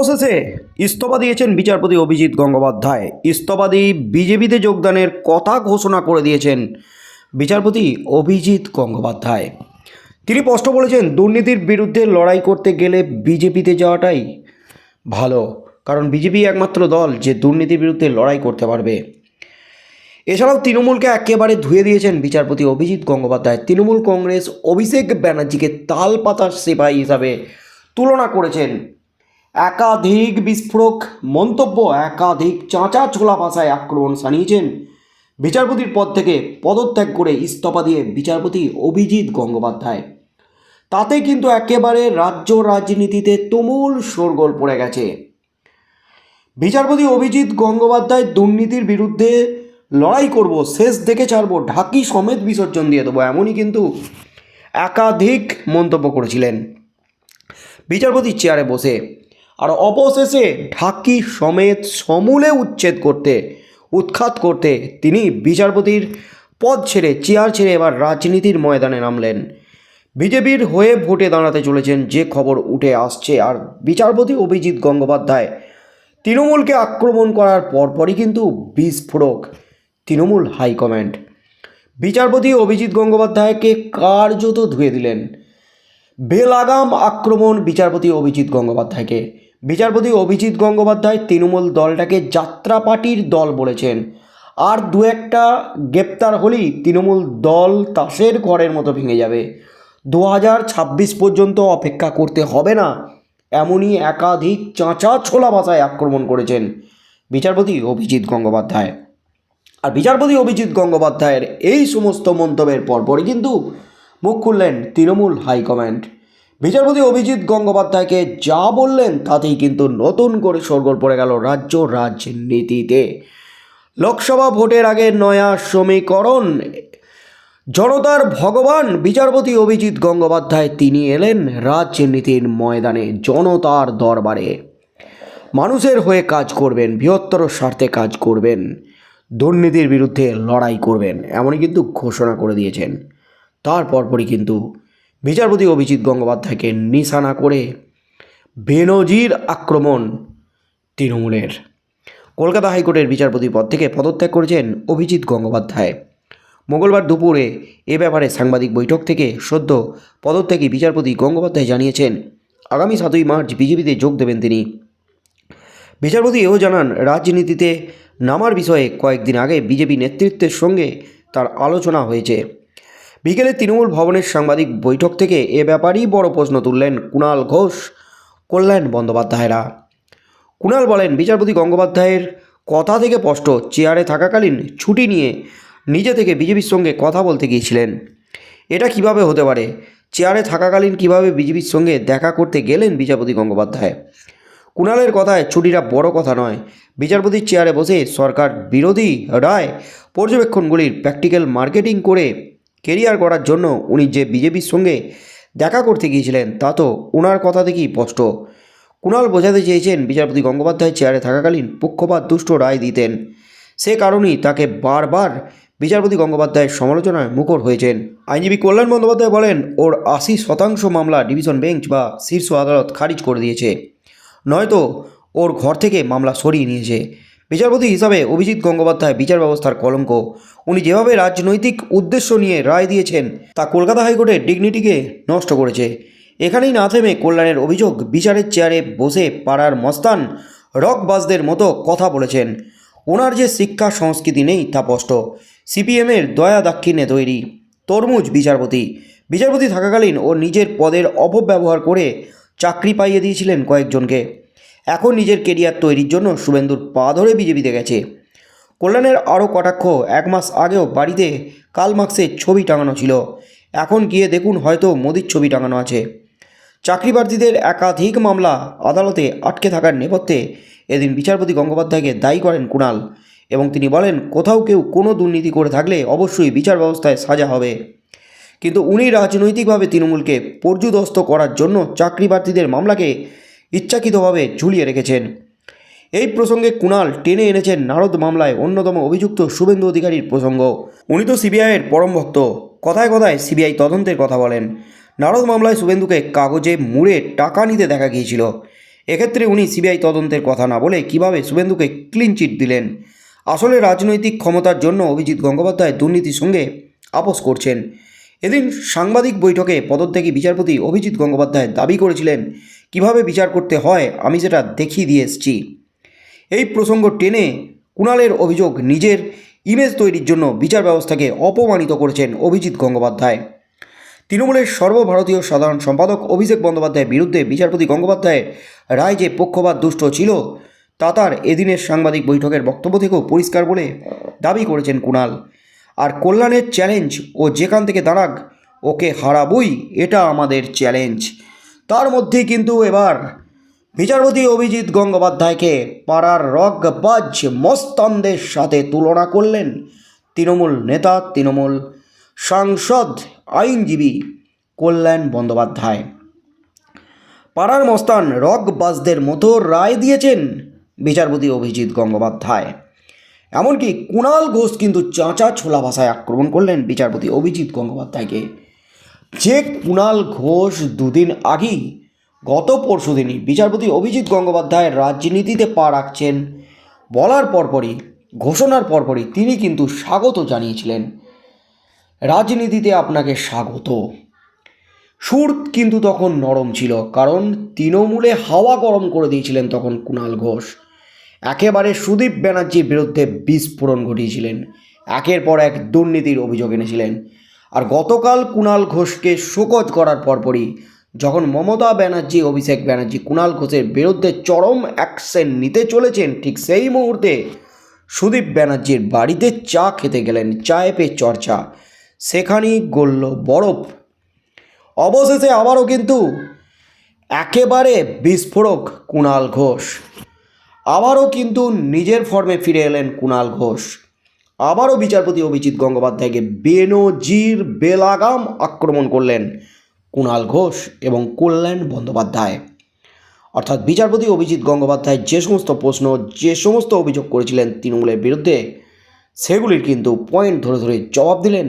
অবশেষে ইস্তফা দিয়েছেন বিচারপতি অভিজিৎ গঙ্গোপাধ্যায়। ইস্তফা দিয়ে বিজেপিতে যোগদানের কথা ঘোষণা করে দিয়েছেন বিচারপতি অভিজিৎ গঙ্গোপাধ্যায়। তিনি স্পষ্ট বলেছেন, দুর্নীতির বিরুদ্ধে লড়াই করতে গেলে বিজেপিতে যাওয়াটাই ভালো, কারণ বিজেপি একমাত্র দল যে দুর্নীতির বিরুদ্ধে লড়াই করতে পারবে। এছাড়াও তৃণমূলকে একেবারে ধুয়ে দিয়েছেন বিচারপতি অভিজিৎ গঙ্গোপাধ্যায়। তৃণমূল কংগ্রেস অভিষেক ব্যানার্জিকে তাল পাতার সেপাই হিসাবে তুলনা করেছেন। একাধিক বিস্ফোরক মন্তব্য, একাধিক চাঁচা ছোলা ভাষায় আক্রমণ সানিয়েছেন বিচারপতির পদ থেকে পদত্যাগ করে ইস্তফা দিয়ে বিচারপতি অভিজিৎ গঙ্গোপাধ্যায়। তাতে কিন্তু একেবারে রাজ্য রাজনীতিতে তুমুল শোরগোল পড়ে গেছে। বিচারপতি অভিজিৎ গঙ্গোপাধ্যায় দুর্নীতির বিরুদ্ধে লড়াই করব, শেষ দেখে ছাড়বো, ঢাকি সমেত বিসর্জন দিয়ে দেবো, এমনই কিন্তু একাধিক মন্তব্য করেছিলেন। বিচারপতির চেয়ারে বসে আর অবশেষে ঢাকি সমেত সমূলে উচ্ছেদ করতে, উৎখাত করতে তিনি বিচারপতির পদ ছেড়ে, চেয়ার ছেড়ে এবার রাজনীতির ময়দানে নামলেন। বিজেপির হয়ে ভোটে দাঁড়াতে চলেছেন যে খবর উঠে আসছে, আর বিচারপতি অভিজিৎ গঙ্গোপাধ্যায়। তৃণমূলকে আক্রমণ করার পরপরই কিন্তু বিস্ফোরক তৃণমূল হাইকমান্ড। বিচারপতি অভিজিৎ গঙ্গোপাধ্যায়কে কার্যত ধুয়ে দিলেন। বেলাগাম আক্রমণ বিচারপতি অভিজিৎ গঙ্গোপাধ্যায়কে। বিচারপতি অভিজিৎ গঙ্গোপাধ্যায় তৃণমূল দলটাকে যাত্রা পার্টির দল বলেছেন। আর দু একটা গ্রেপ্তার হলেই তৃণমূল দল তাসের ঘরের মতো ভেঙে যাবে। দু হাজার ছাব্বিশ পর্যন্ত অপেক্ষা করতে হবে না, এমনই একাধিক চাঁচা ছোলা ভাষায় আক্রমণ করেছেন বিচারপতি অভিজিৎ গঙ্গোপাধ্যায়। আর বিচারপতি অভিজিৎ গঙ্গোপাধ্যায়ের এই সমস্ত মন্তব্যের পরপরই কিন্তু মুখ খুললেন তৃণমূল হাইকমান্ড। বিচারপতি অভিজিৎ গঙ্গোপাধ্যায়কে যা বললেন তাতেই কিন্তু নতুন করে সরগোল পড়ে গেল রাজ্য রাজনীতিতে। লোকসভা ভোটের আগে নয়া সমীকরণ। জনতার ভগবান বিচারপতি অভিজিৎ গঙ্গোপাধ্যায়, তিনি এলেন রাজনীতির ময়দানে, জনতার দরবারে। মানুষের হয়ে কাজ করবেন, বৃহত্তর স্বার্থে কাজ করবেন, দুর্নীতির বিরুদ্ধে লড়াই করবেন, এমনই কিন্তু ঘোষণা করে দিয়েছেন। তার পরপরই কিন্তু বিচারপতি অভিজিৎ গঙ্গোপাধ্যায়কে নিশানা করে বেনজির আক্রমণ তৃণমূলের। কলকাতা হাইকোর্টের বিচারপতি পদ থেকে পদত্যাগ করেছেন অভিজিৎ গঙ্গোপাধ্যায়। মঙ্গলবার দুপুরে এ ব্যাপারে সাংবাদিক বৈঠক থেকে সদ্য পদত্যাগী বিচারপতি গঙ্গোপাধ্যায় জানিয়েছেন, আগামী সাতই মার্চ বিজেপিতে যোগ দেবেন তিনি। বিচারপতি এও জানান, রাজনীতিতে নামার বিষয়ে কয়েকদিন আগে বিজেপি নেতৃত্বের সঙ্গে তার আলোচনা হয়েছে। বিকেলে তৃণমূল ভবনের সাংবাদিক বৈঠক থেকে এ ব্যাপারেই বড় প্রশ্ন তুললেন কুণাল ঘোষ, কল্যাণ বন্দ্যোপাধ্যায়রা। কুণাল বলেন, বিচারপতি গঙ্গোপাধ্যায়ের কথা থেকে স্পষ্ট, চেয়ারে থাকাকালীন ছুটি নিয়ে নিজে থেকে বিজেপির সঙ্গে কথা বলতে গিয়েছিলেন। এটা কীভাবে হতে পারে? চেয়ারে থাকাকালীন কীভাবে বিজেপির সঙ্গে দেখা করতে গেলেন বিচারপতি গঙ্গোপাধ্যায়? কুণালের কথায় ছুটিটা বড় কথা নয়। বিচারপতির চেয়ারে বসে সরকার বিরোধী রায় পর্যবেক্ষণগুলির প্র্যাকটিক্যাল মার্কেটিং করে কেরিয়ার করার জন্য উনি যে বিজেপির সঙ্গে দেখা করতে গিয়েছিলেন, তা তো ওনার কথা থেকেই স্পষ্ট। কুণাল বোঝাতে চেয়েছেন বিচারপতি গঙ্গোপাধ্যায় চেয়ারে থাকাকালীন পক্ষপাত দুষ্ট রায় দিতেন। সে কারণেই তাকে বারবার বিচারপতি গঙ্গোপাধ্যায়ের সমালোচনায় মুখর হয়েছেন। আইনজীবী কল্যাণ বন্দ্যোপাধ্যায় বলেন, ওর আশি শতাংশ মামলা ডিভিশন বেঞ্চ বা শীর্ষ আদালত খারিজ করে দিয়েছে। নয়তো ওর ঘর থেকে মামলা সরিয়ে নিয়েছে। বিচারপতি হিসাবে অভিজিৎ গঙ্গোপাধ্যায় বিচার ব্যবস্থার কলঙ্ক। উনি যেভাবে রাজনৈতিক উদ্দেশ্য নিয়ে রায় দিয়েছেন, তা কলকাতা হাইকোর্টের ডিগনিটিকে নষ্ট করেছে। এখানেই না থেমে কল্যাণের অভিযোগ, বিচারের চেয়ারে বসে পাড়ার মস্তান রকবাজদের মতো কথা বলেছেন। ওনার যে শিক্ষা সংস্কৃতি নেই তা স্পষ্ট। সিপিএমের দয়া দাক্ষিণ্যে তৈরি। তরমুজ বিচারপতি। বিচারপতি থাকাকালীন ও নিজের পদের অপব্যবহার করে চাকরি পাইয়ে দিয়েছিলেন কয়েকজনকে। এখন নিজের কেরিয়ার তৈরির জন্য শুভেন্দুর পা ধরে বিজেপিতে গেছে। কল্যাণের আরও কটাক্ষ এক মাস আগেও বাড়িতে কাল মার্ক্সের ছবি টাঙানো ছিল। এখন গিয়ে দেখুন হয়তো মোদির ছবি টাঙানো আছে। চাকরি প্রার্থীদের একাধিক মামলা আদালতে আটকে থাকার নেপথ্যে এদিন বিচারপতি গঙ্গোপাধ্যায়কে দায়ী করেন কুণাল এবং তিনি বলেন, কোথাও কেউ কোনো দুর্নীতি করে থাকলে অবশ্যই বিচার ব্যবস্থায় সাজা হবে। কিন্তু উনি রাজনৈতিকভাবে তৃণমূলকে পর্যুদস্ত করার জন্য চাকরি প্রার্থীদের মামলাকে ইচ্ছাকৃতভাবে ঝুলিয়ে রেখেছেন। এই প্রসঙ্গে কুণাল টেনে এনেছেন নারদ মামলায় অন্যতম অভিযুক্ত শুভেন্দু অধিকারীর প্রসঙ্গ। উনি তো সিবিআইয়ের পরম ভক্ত। কথায় কথায় সিবিআই তদন্তের কথা বলেন। নারদ মামলায় শুভেন্দুকে কাগজে মুড়ে টাকা নিতে দেখা গিয়েছিল। এক্ষেত্রে উনি সিবিআই তদন্তের কথা না বলে কীভাবে শুভেন্দুকে ক্লিন চিট দিলেন? আসলে রাজনৈতিক ক্ষমতার জন্য অভিজিৎ গঙ্গোপাধ্যায় দুর্নীতির সঙ্গে আপোষ করছেন। এদিন সাংবাদিক বৈঠকে পদত্যাগী বিচারপতি অভিজিৎ গঙ্গোপাধ্যায় দাবি করেছিলেন কীভাবে বিচার করতে হয়, আমি সেটা দেখিয়ে দিয়ে এসেছি। এই প্রসঙ্গ টেনে কুণালের অভিযোগ নিজের ইমেজ তৈরির জন্য বিচার ব্যবস্থাকে অপমানিত করেছেন অভিজিৎ গঙ্গোপাধ্যায়। তৃণমূলের সর্বভারতীয় সাধারণ সম্পাদক অভিষেক বন্দ্যোপাধ্যায়ের বিরুদ্ধে বিচারপতি গঙ্গোপাধ্যায়ের রায় যে পক্ষপাত দুষ্ট ছিল, তা তার এদিনের সাংবাদিক বৈঠকের বক্তব্য থেকেও পরিষ্কার বলে দাবি করেছেন কুণাল। আর কল্যাণের চ্যালেঞ্জ ও যেখান থেকে দাঁড়াক, ওকে হারাবই, এটা আমাদের চ্যালেঞ্জ তার মধ্যেই কিন্তু এবার বিচারপতি অভিজিৎ গঙ্গোপাধ্যায়কে পাড়ার রগবাজ মস্তানদের সাথে তুলনা করলেন তৃণমূল নেতা, তৃণমূল সাংসদ, আইনজীবী কল্যাণ বন্দ্যোপাধ্যায়। পাড়ার মস্তান রগবাজদের মতো রায় দিয়েছেন বিচারপতি অভিজিৎ গঙ্গোপাধ্যায়। এমনকি কুণাল ঘোষ কিন্তু চাঁচা ছোলা ভাষায় আক্রমণ করলেন বিচারপতি অভিজিৎ গঙ্গোপাধ্যায়কে। যে কুণাল ঘোষ দুদিন আগেই, গত পরশু দিনই বিচারপতি অভিজিৎ গঙ্গোপাধ্যায় রাজনীতিতে পা রাখছেন। বলার পরপরই, ঘোষণার পরপরই তিনি কিন্তু স্বাগত জানিয়েছিলেন। রাজনীতিতে আপনাকে স্বাগত। সুর কিন্তু তখন নরম ছিল, কারণ তৃণমূলে হাওয়া গরম করে দিয়েছিলেন তখন কুণাল ঘোষ। একেবারে সুদীপ ব্যানার্জির বিরুদ্ধে বিস্ফোরণ ঘটিয়েছিলেন। একের পর এক দুর্নীতির অভিযোগ এনেছিলেন। গতকাল কুণাল ঘোষকে শোকজ করার পরপরই যখন মমতা ব্যানার্জি, অভিষেক ব্যানার্জি, কুণাল ঘোষের বিরুদ্ধে চরম অ্যাকশন নিতে চলেছেন, ঠিক সেই মুহূর্তে সুদীপ ব্যানার্জির বাড়িতে চা খেতে গেলেন, চায়ে পে চর্চা। সেখানেই গড়ল বরফ। অবশেষে আবারও কিন্তু একেবারে বিস্ফোরক কুণাল ঘোষ। আবারও কিন্তু নিজের ফর্মে ফিরে এলেন কুণাল ঘোষ। আবারও বিচারপতি অভিজিৎ গঙ্গোপাধ্যায়কে বেনজির বেলাগাম আক্রমণ করলেন কুণাল ঘোষ এবং কল্যাণ বন্দ্যোপাধ্যায়। অর্থাৎ বিচারপতি অভিজিৎ গঙ্গোপাধ্যায় যে সমস্ত প্রশ্ন, যে সমস্ত অভিযোগ করেছিলেন তৃণমূলের বিরুদ্ধে, সেগুলির কিন্তু পয়েন্ট ধরে ধরে জবাব দিলেন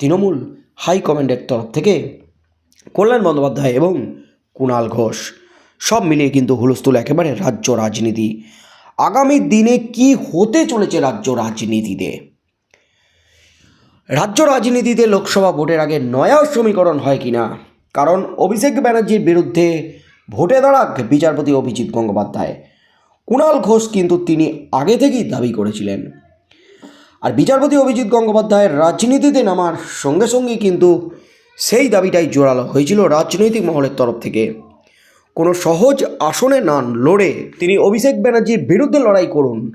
তৃণমূল হাইকমান্ডের তরফ থেকে কল্যাণ বন্দ্যোপাধ্যায় এবং কুণাল ঘোষ। সব মিলিয়ে কিন্তু হুলস্থুল একেবারে রাজ্য রাজনীতি। আগামী দিনে কি হতে চলেছে রাজ্য রাজনীতিতে? রাজ্য রাজনীতিতে লোকসভা ভোটের আগে নয়া সমীকরণ হয় কিনা? কারণ অভিষেক ব্যানার্জির বিরুদ্ধে ভোটে দাঁড়াক বিচারপতি অভিজিৎ গঙ্গোপাধ্যায়। কুণাল ঘোষ কিন্তু তিনি আগে থেকেই দাবি করেছিলেন। আর বিচারপতি অভিজিৎ গঙ্গোপাধ্যায়ের রাজনীতিতে নামার সঙ্গে সঙ্গে কিন্তু সেই দাবিটাই জোরালো হয়েছিল রাজনৈতিক মহলের তরফ থেকে। কোনো সহজ আসনে নান, লড়ে তিনি অভিষেক ব্যানার্জির বিরুদ্ধে লড়াই করুন।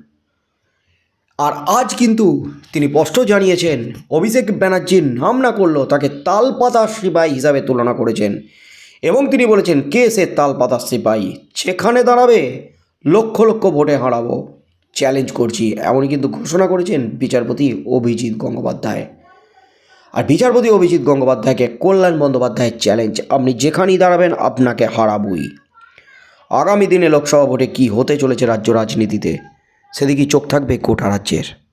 আর আজ কিন্তু তিনি স্পষ্ট জানিয়েছেন, অভিষেক ব্যানার্জির নাম না করলেও তাকে তালপাতা সিপাহী হিসাবে তুলনা করেছেন। এবং তিনি বলেছেন, কে সে তালপাতা সিপাহী? সেখানে দাঁড়াবে, লক্ষ লক্ষ ভোটে হারাবো। চ্যালেঞ্জ করছি। এমনই কিন্তু ঘোষণা করেছেন বিচারপতি অভিজিৎ গঙ্গোপাধ্যায়। আর বিচারপতি অভিজিৎ গঙ্গোপাধ্যায়কে কল্যাণ বন্দ্যোপাধ্যায়ের চ্যালেঞ্জ আপনি যেখানেই দাঁড়াবেন, আপনাকে হারাবই। আগামী দিনে লোকসভা ভোটে কী হতে চলেছে রাজ্য রাজনীতিতে, সেদিকেই চোখ থাকবে গোটা রাজ্যের।